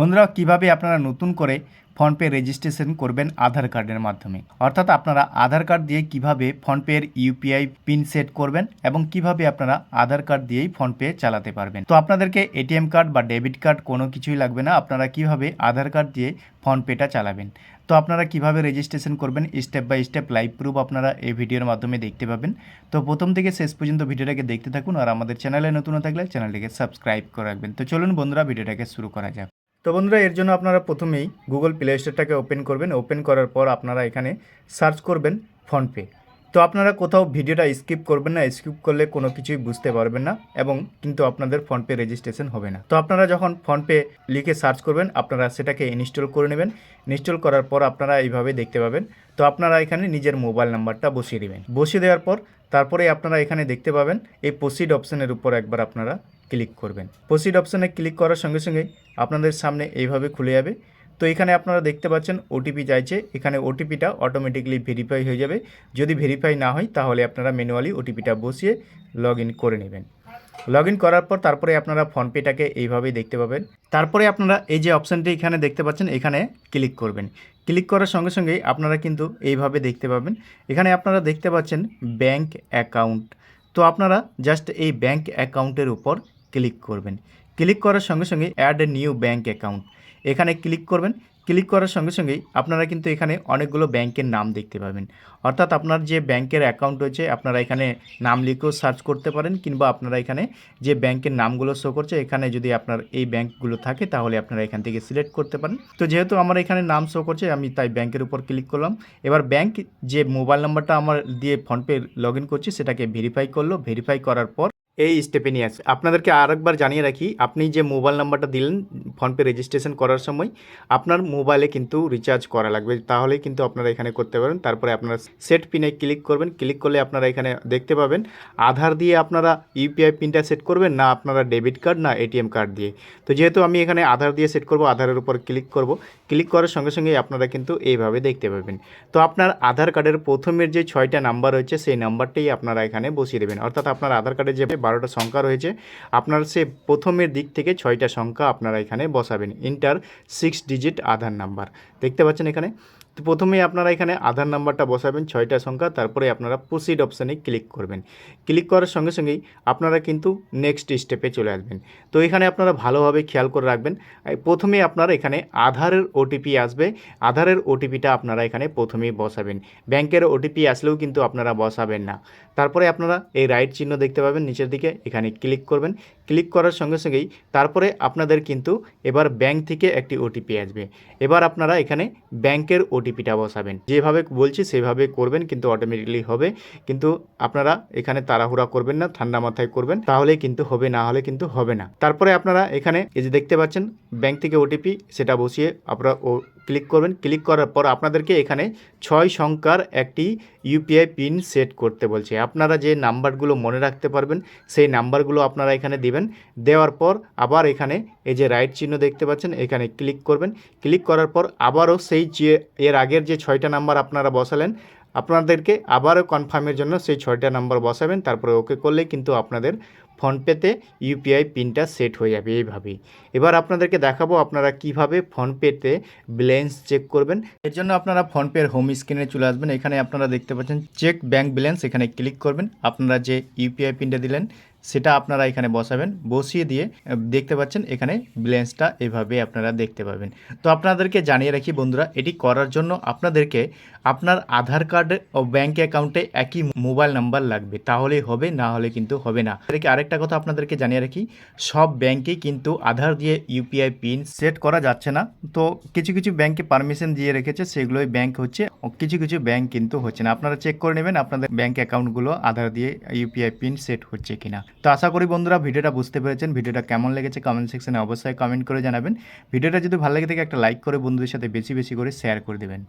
বন্ধুরা, কীভাবে আপনারা নতুন করে ফোনপে রেজিস্ট্রেশন করবেন আধার কার্ডের মাধ্যমে? অর্থাৎ আপনারা আধার কার্ড দিয়ে কীভাবে ফোনপের ইউপিআই পিন সেট করবেন এবং কীভাবে আপনারা আধার কার্ড দিয়েই ফোনপে চালাতে পারবেন? তো আপনাদেরকে এটিএম কার্ড বা ডেবিট কার্ড কোনো কিছুই লাগবে না। আপনারা কীভাবে আধার কার্ড দিয়ে ফোনপেটা চালাবেন? তো আপনারা কীভাবে রেজিস্ট্রেশন করবেন? Step by step live proof আপনারা এই ভিডিওর মাধ্যমে দেখতে পাবেন। তো প্রথম থেকে শেষ পর্যন্ত ভিডিওটাকে দেখতে থাকুন আর আমাদের চ্যানেলে নতুন থাকলে চ্যানেলটিকে সাবস্ক্রাইব করে রাখবেন। তো চলুন বন্ধুরা, ভিডিওটাকে শুরু করা যাক। তো বন্ধুরা, এর জন্য আপনারা প্রথমেই গুগল প্লে স্টোরটাকে ওপেন করবেন। ওপেন করার পর আপনারা এখানে সার্চ করবেন ফোনপে তো আপনারা কোথাও ভিডিওটা স্কিপ করবেন না স্কিপ করলে কোনো কিছুই বুঝতে পারবেন না এবং কিন্তু আপনাদের ফোনপে রেজিস্ট্রেশন হবে না। তো আপনারা যখন ফোনপে লিখে সার্চ করবেন, আপনারা সেটাকে ইনস্টল করে নেবেন। ইনস্টল করার পর আপনারা এইভাবে দেখতে পাবেন। তো আপনারা এখানে নিজের মোবাইল নাম্বারটা বসিয়ে দেবেন। বসিয়ে দেওয়ার পর তারপরে আপনারা এখানে দেখতে পাবেন, এই প্রসিড অপশনের উপর একবার আপনারা ক্লিক করবেন। প্রসিড অপশনে ক্লিক করার সঙ্গে সঙ্গে আপনাদের সামনে এইভাবে খুলে যাবে। তো এখানে আপনারা দেখতে পাচ্ছেন ওটিপি চাইছে এখানে ওটিপিটা অটোমেটিকলি ভেরিফাই হয়ে যাবে। যদি ভেরিফাই না হয়, তাহলে আপনারা ম্যানুয়ালি ওটিপিটা বসিয়ে লগ করে নেবেন। লগ করার পর তারপরে আপনারা ফোনপেটাকে এইভাবেই দেখতে পাবেন। তারপরে আপনারা এই যে অপশানটি এখানে দেখতে পাচ্ছেন, এখানে ক্লিক করবেন। ক্লিক করার সঙ্গে সঙ্গেই আপনারা কিন্তু এইভাবে দেখতে পাবেন। এখানে আপনারা দেখতে পাচ্ছেন ব্যাংক অ্যাকাউন্ট তো আপনারা জাস্ট এই ব্যাংক অ্যাকাউন্টের উপর ক্লিক করবেন। ক্লিক করার সঙ্গে সঙ্গে add a new bank account এখানে ক্লিক করবেন। ক্লিক করার সঙ্গে সঙ্গেই আপনারা কিন্তু এখানে অনেকগুলো ব্যাংকের নাম দেখতে পাবেন। অর্থাৎ আপনার যে ব্যাংকের অ্যাকাউন্ট রয়েছে, আপনারা এখানে নাম লিখেও সার্চ করতে পারেন কিংবা আপনারা এখানে যে ব্যাংকের নামগুলো শো করছে, এখানে যদি আপনার এই ব্যাংকগুলো থাকে, তাহলে আপনারা এখান থেকে সিলেক্ট করতে পারেন। তো যেহেতু আমার এখানে নাম শো করছে, আমি তাই ব্যাংকের উপর ক্লিক করলাম। এবার ব্যাংক যে মোবাইল নাম্বারটা আমার দিয়ে ফোনপে লগ ইন করছি, সেটাকে ভেরিফাই করল। ভেরিফাই করার পর এই স্টেপে নিয়ে আসে আপনাদেরকে আরেকবার জানিয়ে রাখি, আপনি যে মোবাইল নাম্বারটা দিলেন ফোনপে রেজিস্ট্রেশন করার সময়, আপনার মোবাইলে কিন্তু রিচার্জ করা লাগবে। তাহলে কিন্তু আপনারা এখানে করতে পারেন তারপরে আপনারা সেট পিনে ক্লিক করবেন। ক্লিক করলে আপনারা এখানে দেখতে পাবেন, আধার দিয়ে আপনারা ইউপিআই পিনটা সেট করবেন, না আপনারা ডেবিট কার্ড না এটিএম কার্ড দিয়ে। তো যেহেতু আমি এখানে আধার দিয়ে সেট করব, আধারের উপর ক্লিক করব ক্লিক করার সঙ্গে সঙ্গেই আপনারা কিন্তু এইভাবে দেখতে পাবেন। তো আপনার আধার কার্ডের প্রথমের যে ছয়টা নাম্বার রয়েছে, সেই নাম্বারটাই আপনারা এখানে বসিয়ে দেবেন। অর্থাৎ আপনার আধার কার্ডের যে বারোটা সংখ্যা রয়েছে। আপনার সে প্রথমের দিক থেকে ছয়টা সংখ্যা আপনারা এখানে বসাবেন। Enter six digit Aadhaar number দেখতে পাচ্ছেন এখানে? তো প্রথমেই আপনারা এখানে আধার নাম্বারটা বসাবেন, ছয়টা সংখ্যা, তারপরে আপনারা প্রসিড অপশানে ক্লিক করবেন। ক্লিক করার সঙ্গে সঙ্গেই আপনারা কিন্তু নেক্সট স্টেপে চলে আসবেন। তো এখানে আপনারা ভালোভাবে খেয়াল করে রাখবেন। প্রথমে আপনারা এখানে আধারের ওটিপি আসবে। আধারের ওটিপিটা আপনারা এখানে প্রথমেই বসাবেন। ব্যাংকের ওটিপি আসলেও কিন্তু আপনারা বসাবেন না। তারপরে আপনারা এই রাইট চিহ্ন দেখতে পাবেন নিচের দিকে, এখানে ক্লিক করবেন। ক্লিক করার সঙ্গে সঙ্গেই তারপরে আপনাদের কিন্তু এবার ব্যাংক থেকে একটি ওটিপি আসবে। এবার আপনারা এখানে ব্যাংকের ওটিপিটা বসাবেন। যেভাবে বলছি সেভাবে করবেন কিন্তু অটোমেটিকলি হবে। কিন্তু আপনারা এখানে তাড়াহুড়া করবেন না, ঠান্ডা মাথায় করবেন তাহলে কিন্তু হবে, না হলে কিন্তু হবে না। তারপরে আপনারা এখানে এই যে দেখতে পাচ্ছেন ব্যাংক থেকে ওটিপি, সেটা বসিয়ে আপনারা ও ক্লিক করবেন। ক্লিক করার পর আপনাদেরকে এখানে ছয় সংখ্যার একটি ইউপিআই পিন সেট করতে বলছে। আপনারা যে নাম্বারগুলো মনে রাখতে পারবেন, সেই নাম্বারগুলো আপনারা এখানে দিবেন। দেওয়ার পর আবার এখানে এই যে রাইট চিহ্ন দেখতে পাচ্ছেন, এখানে ক্লিক করবেন। ক্লিক করার পর আবারও সেই যে এর আগের যে ছয়টা নাম্বার আপনারা বসালেন, আপনাদেরকে আবারও কনফার্মের জন্য সেই ছয়টা নাম্বার বসাবেন। তারপরে ওকে করলে কিন্তু আপনাদের ফোনপেতে ইউপিআই পিনটা সেট হয়ে যাবে এইভাবেই। এবার আপনাদেরকে দেখাবো আপনারা কীভাবে ফোনপেতে ব্যালেন্স চেক করবেন। এর জন্য আপনারা ফোনপের হোম স্ক্রিনে চলে আসবেন। এখানে আপনারা দেখতে পাচ্ছেন চেক ব্যাংক ব্যালেন্স। এখানে ক্লিক করবেন। আপনারা যে ইউপিআই পিনটা দিলেন সেটা আপনারা এখানে বসাবেন, বসিয়ে দিয়ে দেখতে পাচ্ছেন এখানে ব্যালেন্সটা এভাবে আপনারা দেখতে পাবেন। তো আপনাদেরকে জানিয়ে রাখি বন্ধুরা, এটি করার জন্য আপনাদেরকে আপনার আধার কার্ড ও ব্যাঙ্ক অ্যাকাউন্টে একই মোবাইল নাম্বার লাগবে। তাহলেই হবে, না হলে কিন্তু হবে না। এদিকে আরেকটা কথা আপনাদেরকে জানিয়ে রাখি, সব ব্যাংকেই কিন্তু আধার দিয়ে ইউপিআই পিন সেট করা যাচ্ছে না। তো কিছু কিছু ব্যাংকে পারমিশন দিয়ে রেখেছে, সেগুলোই ব্যাংক হচ্ছে কিছু কিছু ব্যাংক কিন্তু হচ্ছে না। আপনারা চেক করে নেবেন আপনাদের ব্যাংক অ্যাকাউন্টগুলো আধার দিয়ে ইউপিআই পিন সেট হচ্ছে কিনা। তো আশা করি বন্ধুরা ভিডিওটা বুঝতে পেরেছেন, ভিডিওটা কেমন লেগেছে কমেন্ট সেকশনে অবশ্যই কমেন্ট করে জানাবেন। ভিডিওটা যদি ভালো লেগে থাকে একটা লাইক করে বন্ধুদের সাথে বেশি বেশি করে শেয়ার করে দেবেন।